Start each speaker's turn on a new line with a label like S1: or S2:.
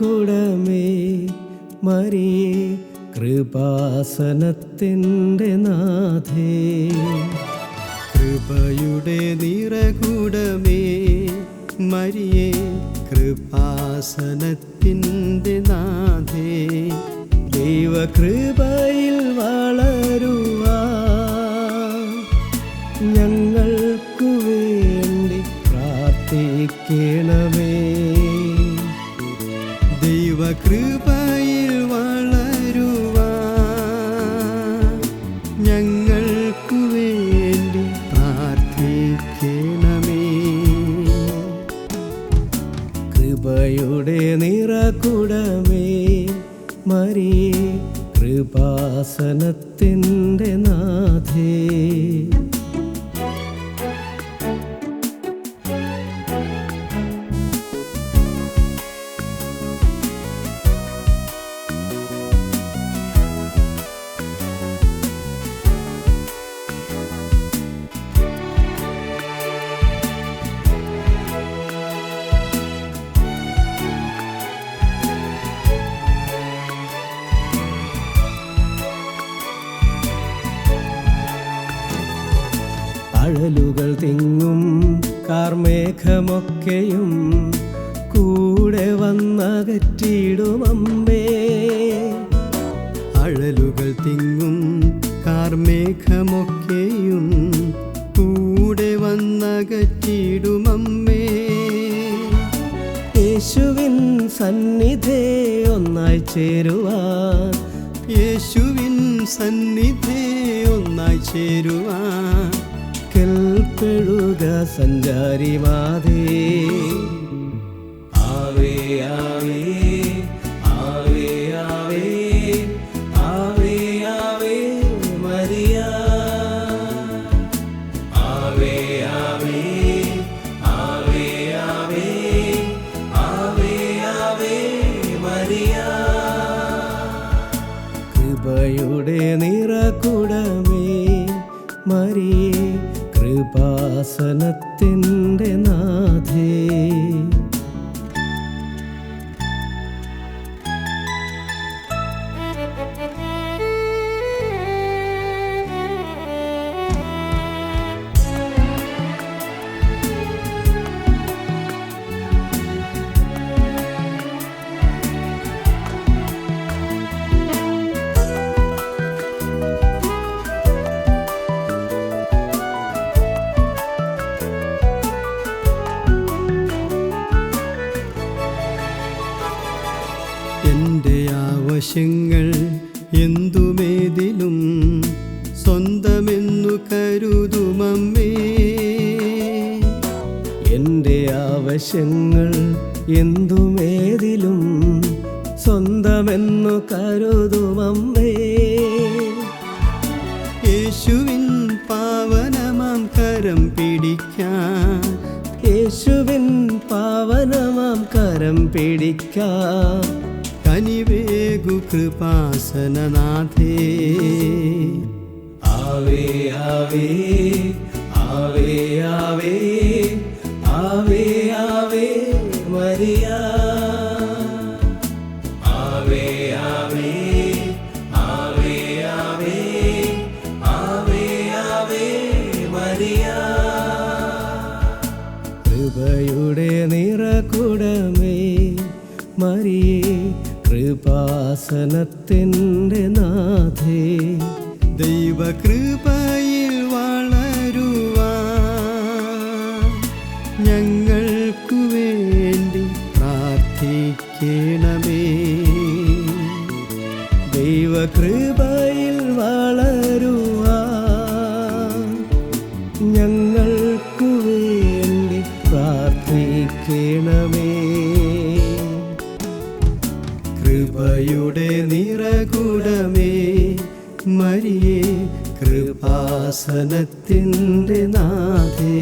S1: നിറകുടമേ മരിയേ കൃപാസനത്തിന്റെ നാഥേ.
S2: കൃപയുടെ നിറകുടമേ മരിയേ കൃപാസനത്തിന്റെ നാഥേ.
S1: ദൈവകൃപയിൽ വളരുവാ നിറകുടമേ മരിയേ കൃപാസനത്തിന്റെ നാഥേ. അഴലുകൾ തിങ്ങും കാർമേഘമൊക്കെയും കൂടെ വന്നകറ്റിടുമമ്പേ
S2: അഴലുകൾ തിങ്ങും കാർമേഘമൊക്കെയും കൂടെ വന്നകറ്റിടുമമ്മേ
S1: യേശുവിൻ സന്നിധേ ഒന്നായി ചേരുവാൻ.
S2: യേശുവിൻ സന്നിധേ ഒന്നായി ചേരുവാൻ.
S1: കെൽപ്പെടുക സഞ്ചാരി മാതേ ആവേ ആവേ ആവേ ആവേ ആവേ ആവേ മരിയ ആവേ ആവേ ആവേ ആവേ ആവേ ആവേ മരിയ കൃപയുടെ മരിയേ കൃപാസനത്തിന്റെ നാഥേ.
S2: എന്റെ ആവശ്യങ്ങൾ എന്തുമേതിലും സ്വന്തമെന്നു കരുതുമമ്മേ
S1: എന്റെ ആവശ്യങ്ങൾ എന്തുമേതിലും സ്വന്തമെന്നു കരുതുമമ്മേ
S2: യേശുവിൻ പാവനമാം കരം പിടിക്കാൻ
S1: യേശുവിൻ പാവനമാം കരം പിടിക്കാം
S2: കനിവേഗു കൃപാസനനാഥേ
S1: ആവേ ആവേ ആവേ ആവേ ആവേ ആവേ മരിയ ആവേ ആവേ ആവേ ആവേ ആവേ ആവേ മരിയ കൃപയുടെ നിറകുടമേ മരിയേ കൃപാസനത്തിന്റെ നാഥേ
S2: ദൈവകൃപയിൽ വളരുവാൻ ഞങ്ങൾക്കു വേണ്ടി പ്രാർത്ഥിക്കണമേ.
S1: ദൈവകൃപയിൽ
S2: മരിയേ കൃപാസനത്തിന്റെ നാഥേ.